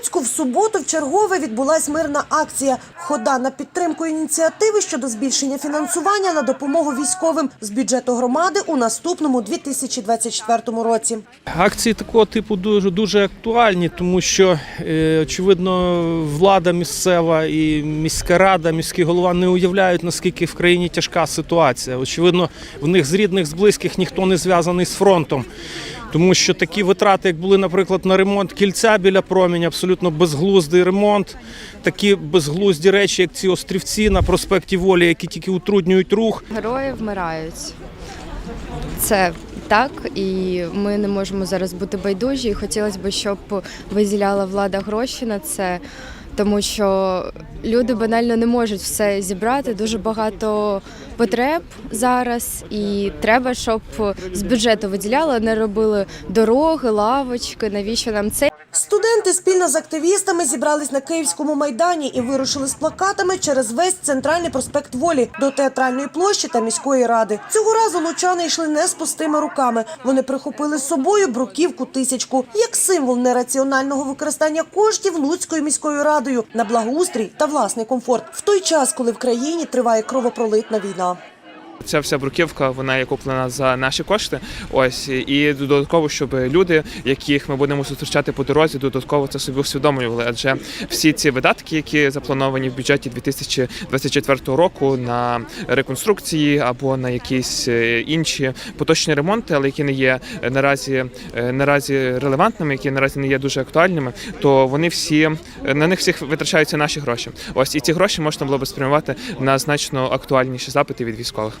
Луцьку в суботу в чергове відбулась мирна акція Хода на підтримку ініціативи щодо збільшення фінансування на допомогу військовим з бюджету громади у наступному 2024 році. Акції такого типу дуже дуже актуальні, тому що е, очевидно влада місцева і міська рада, міський голова не уявляють наскільки в країні тяжка ситуація. Очевидно, в них з рідних, з близьких ніхто не зв'язаний з фронтом. Тому що такі витрати, як були, наприклад, на ремонт кільця біля промінь, абсолютно безглуздий ремонт, такі безглузді речі, як ці острівці на проспекті Волі, які тільки утруднюють рух. Герої вмирають. Це так, і ми не можемо зараз бути байдужі. І хотілося б, щоб виділяла влада гроші на це, тому що люди банально не можуть все зібрати. Дуже багато потреб зараз, і треба, щоб з бюджету виділяли, не робили дороги, лавочки. Навіщо нам це? Студенти спільно з активістами зібрались на Київському майдані і вирушили з плакатами через весь центральний проспект Волі до театральної площі та міської ради. Цього разу лучани йшли не з пустими руками. Вони прихопили з собою бруківку тисячку як символ нераціонального використання коштів Луцькою міською радою на благоустрій та власний комфорт в той час, коли в країні триває кровопролитна війна. Ця вся бруківка вона є куплена за наші кошти. Ось і додатково, щоб люди, яких ми будемо зустрічати по дорозі, додатково це собі усвідомлювали. Адже всі ці видатки, які заплановані в бюджеті 2024 року на реконструкції або на якісь е, інші поточні ремонти, але які не є е, наразі е, наразі релевантними, які наразі не є дуже актуальними, то вони всі на них всіх витрачаються наші гроші. Ось і ці гроші можна було б спрямувати на значно актуальніші запити від військових.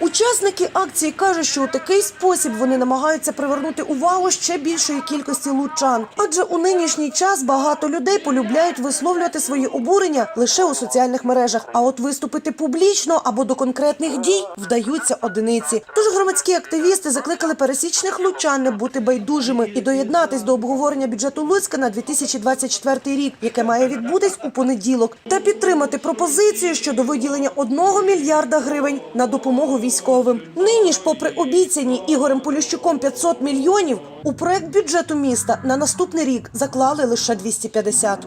Учасники акції кажуть, що у такий спосіб вони намагаються привернути увагу ще більшої кількості лучан. Адже у нинішній час багато людей полюбляють висловлювати свої обурення лише у соціальних мережах. А от виступити публічно або до конкретних дій вдаються одиниці. Тож громадські активісти закликали пересічних лучан не бути байдужими і доєднатись до обговорення бюджету Луцька на 2024 рік, яке має відбутись у понеділок, та підтримати пропозицію щодо виділення 1 мільярда гривень на допомогу військовим. Нині ж, попри обіцяні Ігорем Поліщуком 500 мільйонів, у проект бюджету міста на наступний рік заклали лише 250.